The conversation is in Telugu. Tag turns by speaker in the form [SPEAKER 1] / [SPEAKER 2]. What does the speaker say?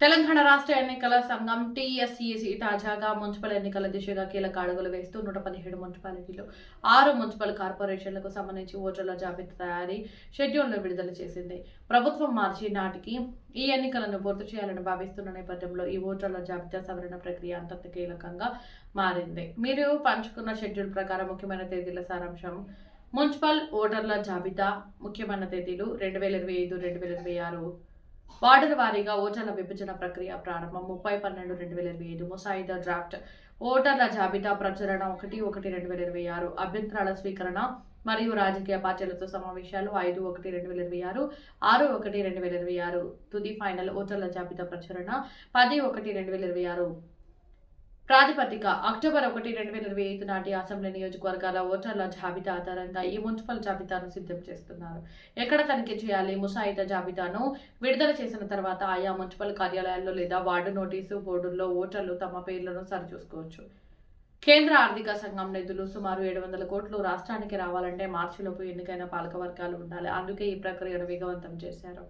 [SPEAKER 1] తెలంగాణ రాష్ట్ర ఎన్నికల సంఘం టీఎస్ఈసి తాజాగా మున్సిపల్ ఎన్నికల దిశగా కీలక అడుగులు వేస్తూ నూట పదిహేడు మున్సిపాలిటీలు ఆరు మున్సిపల్ కార్పొరేషన్లకు సంబంధించి ఓటర్ల జాబితా తయారీ షెడ్యూల్ను విడుదల చేసింది. ప్రభుత్వం మార్చి నాటికి ఈ ఎన్నికలను పూర్తి చేయాలని భావిస్తున్న నేపథ్యంలో ఈ ఓటర్ల జాబితా సవరణ ప్రక్రియ అంతంత కీలకంగా మారింది. మీరు పంచుకున్న షెడ్యూల్ ప్రకారం ముఖ్యమైన తేదీల సారాంశం మున్సిపల్ ఓటర్ల జాబితా ముఖ్యమైన తేదీలు రెండు వేల ఇరవై ఐదు రెండు వేల ఇరవై ఆరు వార్డుల వారీగా ఓటర్ల విభజన ప్రక్రియ ప్రారంభం. ముప్పై పన్నెండు రెండు వేల ఇరవై ఐదు ముసాయిదా డ్రాఫ్ట్. ఓటర్ల జాబితా ప్రచురణ ఒకటి ఒకటి రెండు వేల ఇరవై ఆరు. అభ్యంతరాల స్వీకరణ మరియు రాజకీయ పార్టీలతో సమావేశాలు ఐదు ఒకటి రెండు వేల ఇరవై ఆరు ఆరు ఒకటి రెండు వేల ఇరవై ఆరు. తుది ఫైనల్ ఓటర్ల జాబితా ప్రచురణ పది ఒకటి రెండు వేల ఇరవై ఆరు. ప్రాతిపదిక అక్టోబర్ ఒకటి రెండు వేల ఇరవై ఐదు నాటి అసెంబ్లీ నియోజకవర్గాల ఓటర్ల జాబితా ఆధారంగా ఈ మున్సిపల్ జాబితాను సిద్ధం చేస్తున్నారు. ఎక్కడ తనిఖీ చేయాలి? ముసాయిదా జాబితాను విడుదల చేసిన తర్వాత ఆయా మున్సిపల్ కార్యాలయాల్లో లేదా వార్డు నోటీసు బోర్డుల్లో ఓటర్లు తమ పేర్లను సరిచూసుకోవచ్చు. కేంద్ర ఆర్థిక సంఘం నిధులు సుమారు ఏడు వందల కోట్లు రాష్ట్రానికి రావాలంటే మార్చిలోపు ఎన్నికైన పాలక వర్గాలు ఉండాలి. అందుకే ఈ ప్రక్రియను వేగవంతం చేశారు.